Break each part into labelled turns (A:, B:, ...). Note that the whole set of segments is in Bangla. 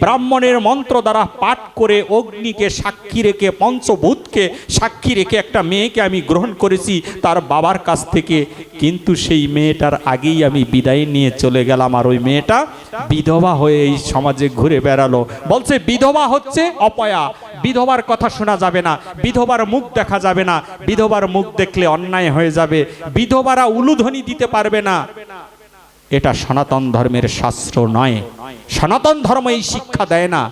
A: ব্রাহ্মণের মন্ত্র দ্বারা পাঠ করে অগ্নিকে সাক্ষী রেখে, পঞ্চভূতকে সাক্ষী রেখে একটা মেয়েকে আমি গ্রহণ করেছি তার বাবার কাছ থেকে। কিন্তু সেই মেয়েটার আগেই আমি বিদায় নিয়ে চলে গেলাম আর ওই মেয়েটা বিধবা হয়ে এই সমাজে ঘুরে বেড়ালো। বলছে, বিধবা হচ্ছে অপয়া। বিধবার কথা শোনা যাবে না। বিধবার মুখ দেখা যাবে না। বিধবার মুখ দেখলে অন্যায় হয়ে যাবে। বিধবারা উলুধ্বনি দিতে পারবে না। এটা সনাতন ধর্মের শাস্ত্র নয়। সনাতন ধর্ম এই শিক্ষা দেয় না।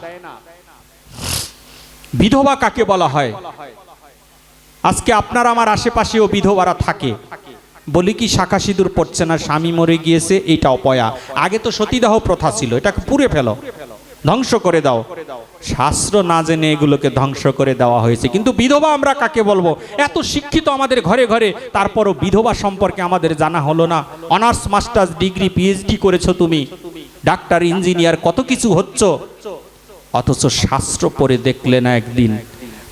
A: বিধবা কাকে বলা হয়? আজকে আপনার আমার আশেপাশেও বিধবারা থাকে। বলি কি, শাখা সিঁদুর পড়ছে না, স্বামী মরে গিয়েছে, এইটা অপয়া। আগে তো সতীদাহ প্রথা ছিল, এটাকে পুড়ে ফেলো। ধ্বংস করে দাও। শাস্ত্র না জেনে এগুলোকে ধ্বংস করে দেওয়া হয়েছে। কিন্তু বিধবা আমরা কাকে বলব? এত শিক্ষিত আমাদের ঘরে ঘরে, তারপরও বিধবা সম্পর্কে আমাদের জানা হলো না। অনার্স, মাস্টার্স, ডিগ্রি, পিএইচডি করেছ তুমি। ডাক্তার, ইঞ্জিনিয়ার, কত কিছু হচ্ছ? অথচ শাস্ত্র পড়ে দেখলে না একদিন,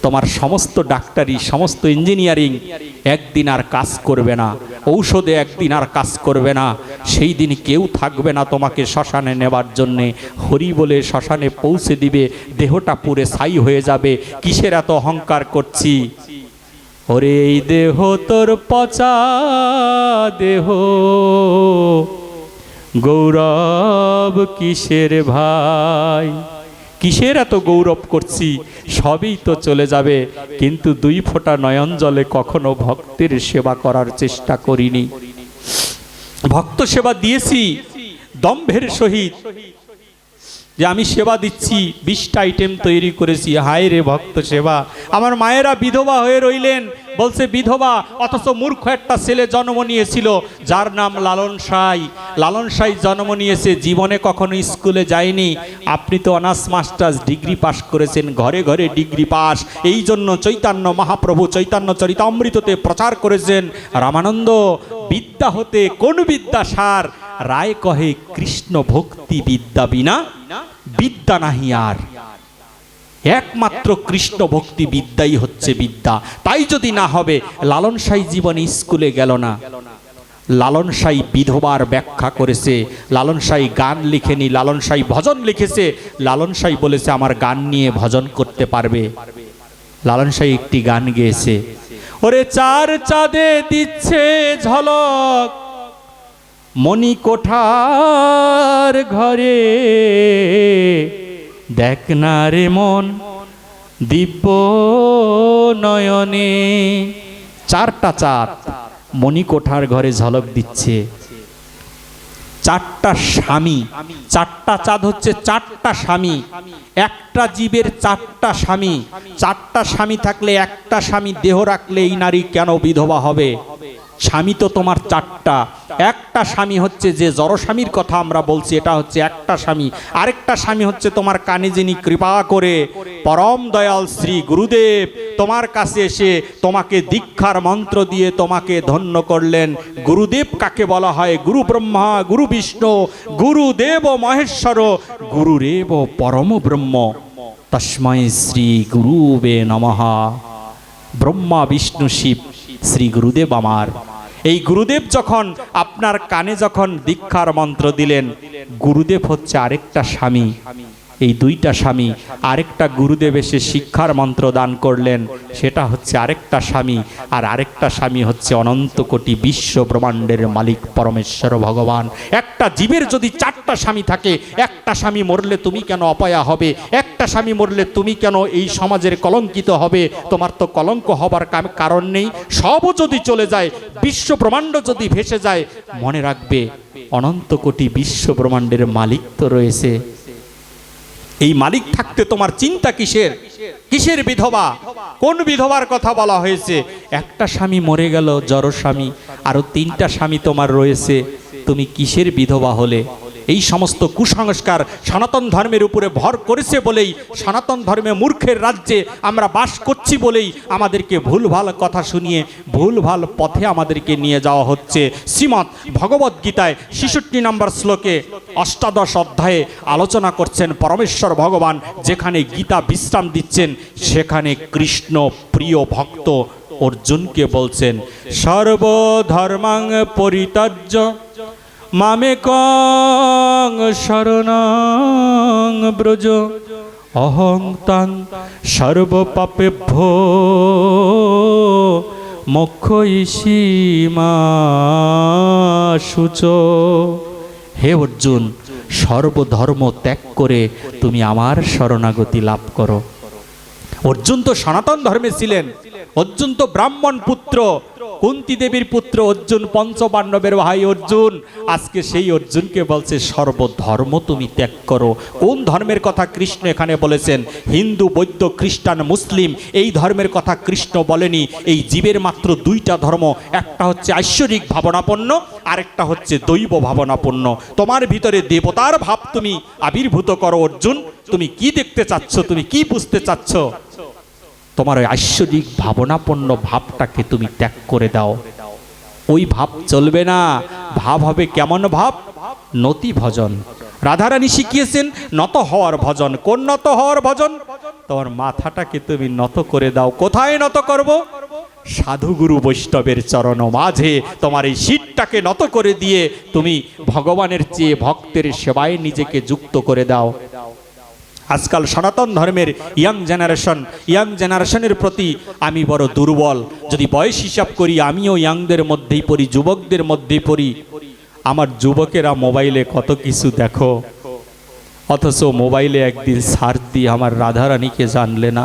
A: তোমার সমস্ত ডাক্তারি, সমস্ত ইঞ্জিনিয়ারিং একদিন আর কাজ করবে না। ঔষধে একদিন আর কাজ করবে না। সেই দিন কেউ থাকবে না তোমাকে শ্মশানে নেবার জন্যে। হরি বলে শ্মশানে পৌঁছে দিবে, দেহটা পুরে ছাই হয়ে যাবে। কিসের এত অহংকার করছি? ওরে এই দেহ তোর পচা দেহ। গৌরব কিসের ভাই? কিসের এত গৌরব করছি? সবই তো চলে যাবে। কিন্তু দুই ফোঁটা নয়ন জলে কখনো ভক্তের সেবা করার চেষ্টা করিনি। ভক্ত সেবা দিয়েছি, দম্ভের সহিত। যে আমি সেবা দিচ্ছি, বিশটা আইটেম তৈরি করেছি। হায় রে ভক্ত সেবা। আমার মায়েরা বিধবা হয়ে রইলেন। বলছে, বিধবা, অথচ মূর্খ একটা ছেলে জন্ম নিয়েছিল, যার নাম লালন সাই। লালন সাই জন্ম নিয়েছে, জীবনে কখনো স্কুলে যায়নি। আপনি তো অনার্স মাস্টার্স, ডিগ্রি পাশ করেছেন, ঘরে ঘরে ডিগ্রি পাস এই জন্য চৈতন্য মহাপ্রভু, চৈতন্য চরিতামৃততে প্রচার করেছেন, রামানন্দ, বিদ্যা হতে কোন বিদ্যা সার? রায় কহে, কৃষ্ণ ভক্তি বিদ্যা বিনা বিদ্যা নাহি আর। একমাত্র কৃষ্ণ ভক্তি বিদ্যাই হচ্ছে বিদ্যা। তাই যদি না হবে লালন সাই জীবনে স্কুলে গেল না। লালন সাই বিধবার ব্যাখ্যা করেছে লালন সাই গান লিখেনি লালন সাই ভজন লিখেছে লালন সাই বলেছে আমার গান নিয়ে ভজন করতে পারবে। লালন সাই একটি গান গেয়েছে, ওরে চার চাঁদে দিচ্ছে ঝলক মণি কোঠার ঘরে দেখ না রে মন, দিব্য নয়নে। চারটা চাঁদ মণি কোঠার ঘরে ঝলক দিচ্ছে। চারটা স্বামী, চারটা চাঁদ হচ্ছে চারটা স্বামী। একটা জীবের চারটা স্বামী চারটা স্বামী থাকলে একটা স্বামী দেহ রাখলে এই নারী কেন বিধবা হবে? স্বামী তো তোমার চারটা। একটা স্বামী হচ্ছে যে জড়স্বামীর কথা আমরা বলছি, এটা হচ্ছে একটা স্বামী। আরেকটা স্বামী হচ্ছে তোমার কানে যিনি কৃপা করে, পরম দয়াল শ্রী গুরুদেব, তোমার কাছে এসে তোমাকে দীক্ষার মন্ত্র দিয়ে তোমাকে ধন্য করলেন। গুরুদেব কাকে বলা হয়? গুরু ব্রহ্মা, গুরু বিষ্ণু গুরুদেব মহেশ্বর গুরুরেব পরম ব্রহ্ম। তস্মৈ শ্রী গুরুবে নমঃ। ব্রহ্মা, বিষ্ণু, শিব, শ্রী গুরুদেব আমার। এই গুরুদেব যখন আপনার কানে যখন দীক্ষার মন্ত্র দিলেন, গুরুদেব হচ্ছে আরেকটা স্বামী। এই দুইটা স্বামী আরেকটা গুরুদেব এসে শিক্ষার মন্ত্র দান করলেন। সেটা হচ্ছে আরেকটা স্বামী, আর আরেকটা স্বামী হচ্ছে অনন্ত কোটি বিশ্ব ব্রহ্মাণ্ডের মালিক পরমেশ্বর ভগবান। একটা জীবের যদি চারটা স্বামী থাকে, একটা স্বামী মরলে তুমি কেন অপয়া হবে? একটা স্বামী মরলে তুমি কেন এই সমাজের কলঙ্কিত হবে? তোমার তো কলঙ্ক হবার কারণ নেই। সবও যদি চলে যায়, বিশ্ব ব্রহ্মাণ্ড যদি ভেসে যায়, মনে রাখবে, অনন্ত কোটি বিশ্ব ব্রহ্মাণ্ডের মালিক তো রয়েছে। এই মালিক থাকতে তোমার চিন্তা কিসের? কিসের বিধবা? কোন বিধবার কথা বলা হয়েছে? একটা স্বামী মরে গেল, জড় স্বামী। আরও তিনটা স্বামী তোমার রয়েছে। তুমি কিসের বিধবা হলে? এই সমস্ত কুসংস্কার সনাতন ধর্মের উপরে ভর করেছে বলেই সনাতন ধর্মে মূর্খের রাজ্যে আমরা বাস করছি বলেই আমাদেরকে ভুলভাল কথা শুনিয়ে, ভুলভাল পথে আমাদেরকে নিয়ে যাওয়া হচ্ছে। শ্রীমৎ ভগবত গীতায় ছেষট্টি নম্বর শ্লোকে অষ্টাদশ অধ্যায়ে আলোচনা করছেন পরমেশ্বর ভগবান, যেখানে গীতা বিশ্রাম দিচ্ছেন, সেখানে কৃষ্ণ প্রিয় ভক্ত অর্জুনকে বলছেন সর্বধর্মাং পরিত্যাজ্য মামে কং শরণং ব্রজ অহং তাং সর্বপাপেভ্য মোক্ষ ইসীমা সূচ হে অর্জুন, সর্বধর্ম ত্যাগ করে তুমি আমার শরণাগতি লাভ করো। অর্জুন তো সনাতন ধর্মে ছিলেন। অর্জুন তো ব্রাহ্মণ পুত্র, কুন্তি দেবীর পুত্র, অর্জুন পঞ্চপাণ্ডবের ভাই অর্জুন। আজকে সেই অর্জুনকে বলছে, সর্বধর্ম তুমি ত্যাগ করো। কোন ধর্মের কথা কৃষ্ণ এখানে বলেছেন? হিন্দু, বৌদ্ধ, খ্রিস্টান, মুসলিম, এই ধর্মের কথা কৃষ্ণ বলেনি। এই জীবের মাত্র দুইটা ধর্ম, একটা হচ্ছে ঐশ্বরিক ভাবনাপন্ন, আরেকটা হচ্ছে দৈব ভাবনাপন্ন। তোমার ভিতরে দেবতার ভাব তুমি আবির্ভূত করো, অর্জুন। তুমি কি দেখতে চাচ্ছ? তুমি কি বুঝতে চাচ্ছ? তোমার ওই ঐশ্বরিক ভাবনাপন্ন ভাবটাকে তুমি ত্যাগ করে দাও। ওই ভাব চলবে না। ভাব হবে কেমন ভাব? নতি ভজন। রাধারানী শিখিয়েছেন, নত হওয়ার ভজন। কোন নত হওয়ার ভজন? তোমার মাথাটাকে তুমি নত করে দাও। কোথায় নত করব? সাধুগুরু বৈষ্ণবের চরণ মাঝে তোমার এই শীতটাকে নত করে দিয়ে তুমি ভগবানের চেয়ে ভক্তের সেবায় নিজেকে যুক্ত করে দাও। আজকাল সনাতন ধর্মের ইয়াং জেনারেশন ইয়াং জেনারেশনের প্রতি আমি বড় দুর্বল। যদি বয়স হিসাব করি, আমিও ইয়াংদের মধ্যেই পড়ি, যুবকদের মধ্যেই পড়ি। আমার যুবকেরা মোবাইলে কত কিছু দেখো। অথচ মোবাইলে একদিন সার দিয়ে আমার রাধারানীকে জানলে না।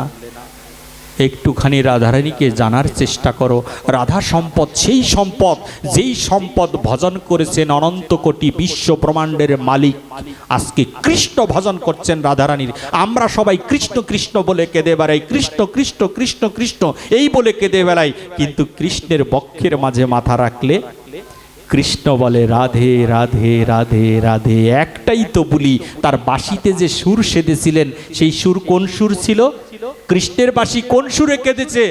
A: একটুখানি রাধারানীকে জানার চেষ্টা করো। রাধা সম্পদ, সেই সম্পদ, যেই সম্পদ ভজন করেছেন অনন্ত কোটি বিশ্ব ব্রহ্মাণ্ডের মালিক। আজকে কৃষ্ণ ভজন করছেন রাধারানীর। আমরা সবাই কৃষ্ণ কৃষ্ণ বলে কেঁদে বেড়াই। কৃষ্ণ কৃষ্ণ কৃষ্ণ কৃষ্ণ, এই বলে কেঁদে বেড়াই। কিন্তু কৃষ্ণের বক্ষের মাঝে মাথা রাখলে কৃষ্ণ বলে, রাধে রাধে রাধে রাধে। একটাই তো বলি, তার বাঁশিতে যে সুর সেধেছিলেন সেই সুর কোন সুর ছিল? কৃষ্ণের বাসি কোন সুরে কেঁদেছে?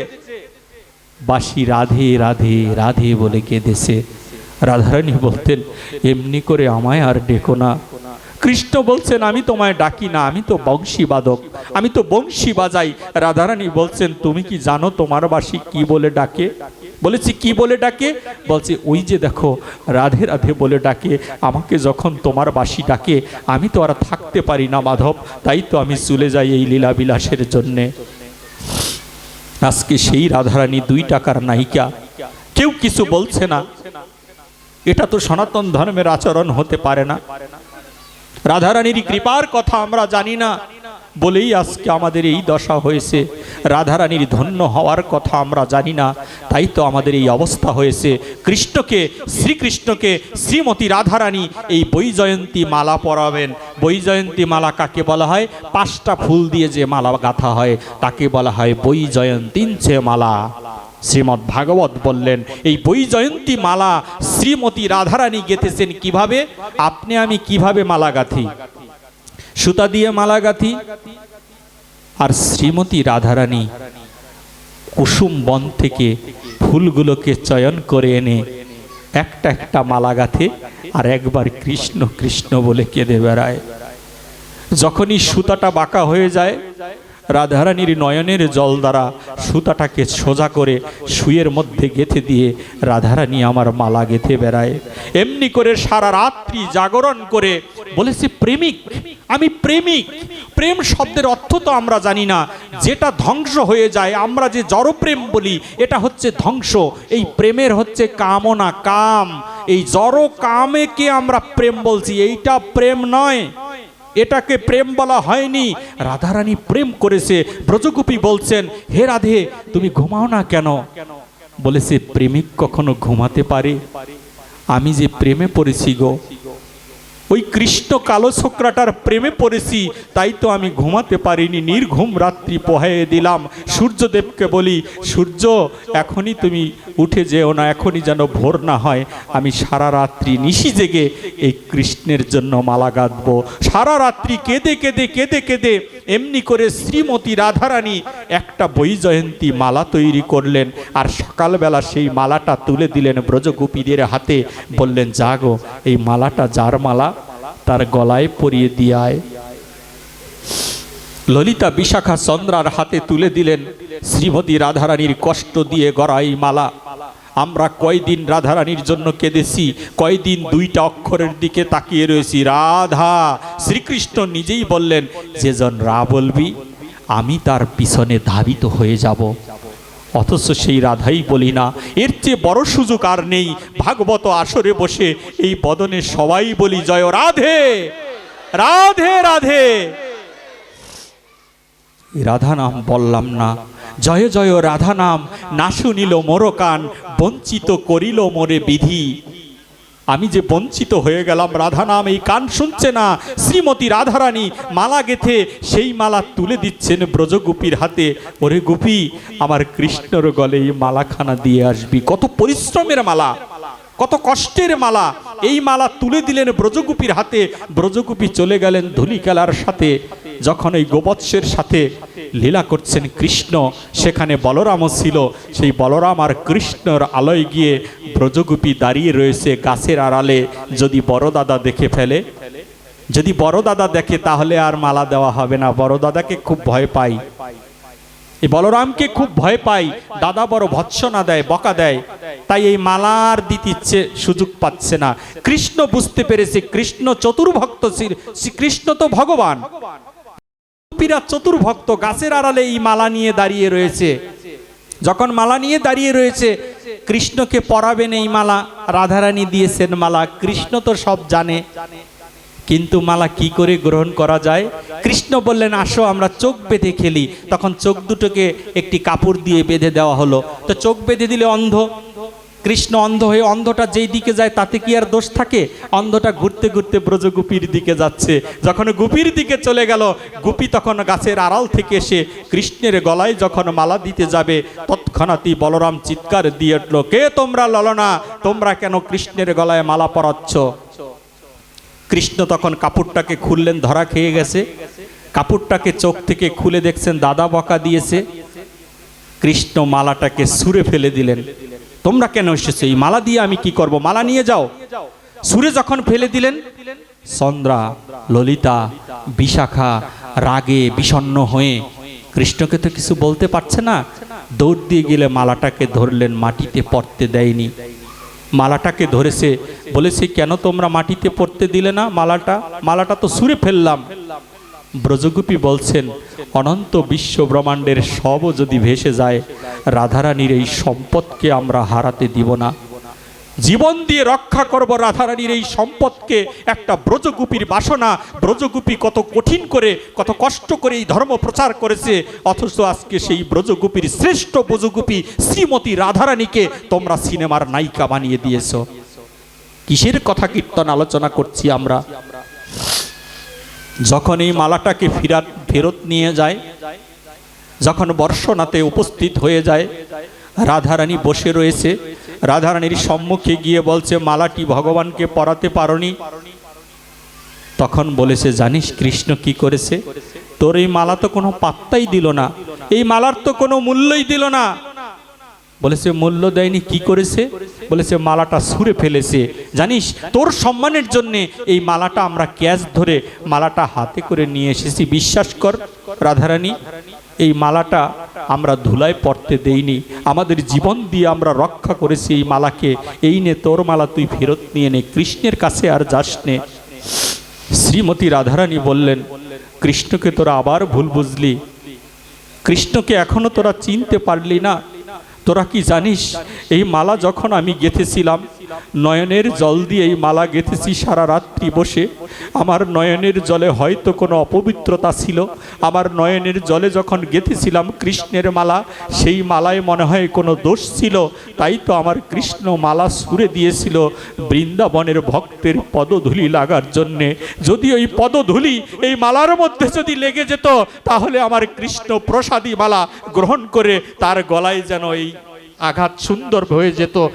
A: বাসি রাধে রাধে রাধে বলে কেঁদেছে। রাধারানী বলতেন, এমনি করে আমায় আর ডেকো না। কৃষ্ণ বলছেন, আমি তোমায় ডাকি না, আমি তো বংশী বাদক আমি তো বংশী বাজাই রাধারানী বলছেন, তুমি কি জানো তোমার বাসি কি বলে ডাকে? বলেছি, কি বলে ডাকে? বলছে, ওই যে দেখো, রাধে রাধে বলে ডাকে, আমাকে যখন তোমার বাসি ডাকে, আমি তো আর থাকতে পারি না মাধব, তাই তো আমি চলে যাই এই লীলা বিলাসের জন্যে। আজকে সেই রাধারানী দুই টাকার নায়িকা, কেউ কিছু বলছে না। এটা তো সনাতন ধর্মের আচরণ হতে পারে না। রাধারানীর কৃপার কথা আমরা জানি না। বলেই আজকে আমাদের এই দশা হয়েছে। রাধারানীর ধন্য হওয়ার কথা আমরা জানি না, তাই তো আমাদের এই অবস্থা হয়েছে। কৃষ্ণকে, শ্রীকৃষ্ণকে, শ্রীমতী রাধারানী এই বৈজয়ন্তী মালা পরাবেন। বৈজয়ন্তী মালা কাকে বলা হয়? পাঁচটা ফুল দিয়ে যে মালা গাঁথা হয়, তাকে বলা হয় বৈজয়ন্তীঞ্চে মালা। শ্রীমৎ ভাগবত বললেন, এই বৈজয়ন্তী মালা শ্রীমতী রাধারানী গেঁথেছেন কীভাবে? আপনি আমি কীভাবে মালা গাঁথি? সুতা দিয়ে মালা গাঁথি আর শ্রীমতী রাধারানী কুসুম বন থেকে ফুলগুলোকে চয়ন করে এনে একটা একটা মালা গাঁথে আর একবার কৃষ্ণ কৃষ্ণ বলে কেঁদে বেড়ায়। যখনই সুতাটা বাঁকা হয়ে যায় রাধারানীর নয়নের জল দ্বারা সুতাটাকে সোজা করে সুয়ের মধ্যে গেথে দিয়ে রাধারানী আমার মালা গেথে বেড়ায়। এমনি করে সারা রাত্রি জাগরণ করে বলেছে, প্রেমিক, আমি প্রেমিক। প্রেম শব্দের অর্থ তো আমরা জানি না। যেটা ধ্বংস হয়ে যায়, আমরা যে জড়প্রেম বলি, এটা হচ্ছে ধ্বংস। এই প্রেমের হচ্ছে কামনা, কাম। এই জড় কামেকে আমরা প্রেম বলছি? এইটা প্রেম নয়। এটাকে প্রেম বলা হয়নি। রাধারানী প্রেম করেছে। ব্রজগোপী বলছেন, হে রাধে, তুমি ঘুমাও না কেন? বলেছে প্রেমিক কখনো ঘুমাতে পারে। আমি যে প্রেমে পড়েছি গো ওই কৃষ্ণ কালো ছোকরাটার প্রেমে পড়েছি, তাই তো আমি ঘুমাতে পারিনি, নির্ঘুম রাত্রি পোহাইয়ে দিলাম। সূর্যদেবকে বলি, সূর্য, এখনই তুমি উঠে যেও না, এখনই যেন ভোর না হয়। আমি সারা রাত্রি নিশি জেগে এই কৃষ্ণের জন্য মালা গাঁথবো সারা রাত্রি কেঁদে কেঁদে কেঁদে কেঁদে এমনি করে শ্রীমতী রাধারানী একটা বৈজয়ন্তী মালা তৈরি করলেন আর সকালবেলা সেই মালাটা তুলে দিলেন ব্রজগোপীদের হাতে। বললেন, জাগো, এই মালাটা যার মালা? তার গলায় পরিয়ে দিয়ায় ললিতা বিশাখা চন্দ্রার হাতে তুলে দিলেন শ্রীমতী রাধারানীর কষ্ট দিয়ে গড়াই মালা। আমরা কয়দিন রাধারানীর জন্য কেঁদেছি, কয়দিন দুইটা অক্ষরের দিকে তাকিয়ে রয়েছি। রাধা, শ্রীকৃষ্ণ নিজেই বললেন, যেজন রা বলবি, আমি তার পিছনে ধাবিত হয়ে যাব। অথচ সেই রাধাই বলি না, এর চেয়ে বড় সুযোগ আর নেই। ভাগবত আসরে বসে এই বদনে সবাই বলি, জয় রাধে রাধে রাধে। রাধা নাম বললাম না জয় জয় রাধা নাম, না শুনিল মোর কান, বঞ্চিত করিল মোরে বিধি। আমি যে বঞ্চিত হয়ে গেলাম রাধা নাম, এই কান শুনছে না শ্রীমতী রাধারানী, মালা গেথে সেই মালা তুলে দিচ্ছেন ব্রজগুপির হাতে। ওরে গুপি, আমার কৃষ্ণর গলে এই মালাখানা দিয়ে আসবি। কত পরিশ্রমের মালা, কত কষ্টের মালা। এই মালা তুলে দিলেন ব্রজগুপির হাতে। ব্রজগুপি চলে গেলেন ধুলিকেলার সাথে, যখন এই গোবৎসের সাথে। লীলা করছেন কৃষ্ণ। সেখানে বলরামও ছিল। সেই বলরাম আর কৃষ্ণর আলোয় গিয়ে ব্রজগুপি দাঁড়িয়ে রয়েছে গাছের আড়ালে। যদি বড় দাদা দেখে ফেলে, যদি বড় দাদা দেখে, তাহলে আর মালা দেওয়া হবে না। বড় দাদাকে খুব ভয় পাই। এই বলরামকে খুব ভয় পাই। দাদা বড় ভৎসনা দেয়, বকা দেয়। তাই এই মালার দিতে ইচ্ছে সুযোগ পাচ্ছে না। কৃষ্ণ বুঝতে পেরেছে, কৃষ্ণ চতুর্ভক্ত শ্রী- শ্রীকৃষ্ণ তো ভগবান। গোপীরা চতুর্ভক্ত, গাছের আড়ালে এই মালা নিয়ে দাঁড়িয়ে রয়েছে। যখন মালা নিয়ে দাঁড়িয়ে রয়েছে, কৃষ্ণকে পরাবেন এই মালা, রাধারানী দিয়েছেন মালা, কৃষ্ণ তো সব জানে। কিন্তু মালা কি করে গ্রহণ করা যায়? কৃষ্ণ বললেন, আসো, আমরা চোখ বেঁধে খেলি। তখন চোখ দুটোকে একটি কাপড় দিয়ে বেঁধে দেওয়া হলো। তো চোখ বেঁধে দিলে অন্ধ। কৃষ্ণ অন্ধ হয়ে অন্ধটা যেই দিকে যায়, তাতে কি আর দোষ থাকে? অন্ধটা ঘুরতে ঘুরতে ব্রজ গুপির দিকে যাচ্ছে। যখন গুপির দিকে চলে গেল, গুপি তখন গাছের আড়াল থেকে এসে কৃষ্ণের গলায় যখন মালা দিতে যাবে তৎক্ষণাৎই বলরাম চিৎকার দিয়ে উঠল, কে তোমরা ললনা? তোমরা কেন কৃষ্ণের গলায় মালা পরাচ্ছ? কৃষ্ণ তখন কাপড়টাকে খুললেন, ধরা খেয়ে গেছে। কাপড়টাকে চোখ থেকে খুলে দেখছেন, দাদা বকা দিয়েছে। কৃষ্ণ মালাটাকে সুরে ফেলে দিলেন। তোমরা কেন এসেছ? এই মালা দিয়ে আমি কি করব? মালা নিয়ে যাও। সুরে যখন ফেলে দিলেন, চন্দ্রা, ললিতা, বিশাখা রাগে বিষণ্ণ হয়ে কৃষ্ণকে তো কিছু বলতে পারছে না, দৌড় দিয়ে গেলে মালাটাকে ধরলেন, মাটিতে পড়তে দেয়নি। মালাটাকে ধরেছে, বলেছে, কেন তোমরা মাটিতে পড়তে দিলে না মালাটা? মালাটা তো সুরে ফেললাম। ব্রজগুপি বলছেন, অনন্ত বিশ্ব ব্রহ্মাণ্ডের সবও যদি ভেসে যায়, রাধারানীর এই সম্পদকে আমরা হারাতে দিব না। জীবন দিয়ে রক্ষা করব রাধারানীর এই সম্পদকে। একটা ব্রজগুপির বাসনা, ব্রজগুপি কত কঠিন করে, কত কষ্ট করে এই ধর্ম প্রচার করেছে। অথচ আজকে সেই ব্রজগুপির শ্রেষ্ঠ ব্রজগুপি শ্রীমতী রাধারানীকে তোমরা সিনেমার নায়িকা বানিয়ে দিয়েছ। কিসের কথা কীর্তন আলোচনা করছি আমরা? যখন এই মালাটাকে ফিরাত, ফেরত নিয়ে যায়, যখন বর্ষনাতে উপস্থিত হয়ে যায়, রাধারানী বসে রয়েছে। রাধারানীর সম্মুখে গিয়ে বলছে, মালাটি ভগবানকে পরাতে পারনি। তখন বলেছে, জানিস কৃষ্ণ কি করেছে? তোর এই মালা তো কোনো পাত্তাই দিল না। এই মালার তো কোনো মূল্যই দিল না। বলেছে, মূল্য দেয়নি, কি করেছে? বলেছে, মালাটা ছুঁড়ে ফেলেছে। জানিস, তোর সম্মানের জন্য এই মালাটা আমরা ক্যাশ ধরে মালাটা হাতে করে নিয়ে এসেছি। বিশ্বাস কর, রাধারানী, এই মালাটা আমরা ধুলায় পড়তে দেইনি। আমাদের জীবন দিয়ে আমরা রক্ষা করেছি এই মালাকে। এই নে, তোর মালা তুই ফেরত নিয়ে নে, কৃষ্ণের কাছে আর যাস নে। শ্রীমতী রাধারানী বললেন, কৃষ্ণকে তোরা আবার ভুল বুঝলি। কৃষ্ণকে এখনও তোরা চিনতে পারলি না। তোরা কি জানিস এই মালা যখন আমি গেঁথেছিলাম নয়নের জল দিয়ে এই মালা গেঁথেছি সারা রাত্রি বসে। আমার নয়নের জলে হয়তো কোনো অপবিত্রতা ছিল। আমার নয়নের জলে যখন গেঁথেছিলাম কৃষ্ণের মালা, সেই মালায় মনে হয় কোনো দোষ ছিল। তাই তো আমার কৃষ্ণ মালা সুরে দিয়েছিল বৃন্দাবনের ভক্তের পদধূলি লাগার জন্যে। যদি ওই পদধূলি এই মালার মধ্যে যদি লেগে যেত, তাহলে আমার কৃষ্ণ প্রসাদী মালা গ্রহণ করে তার গলায় যেন এই আঘাত সুন্দর হয়ে যেত।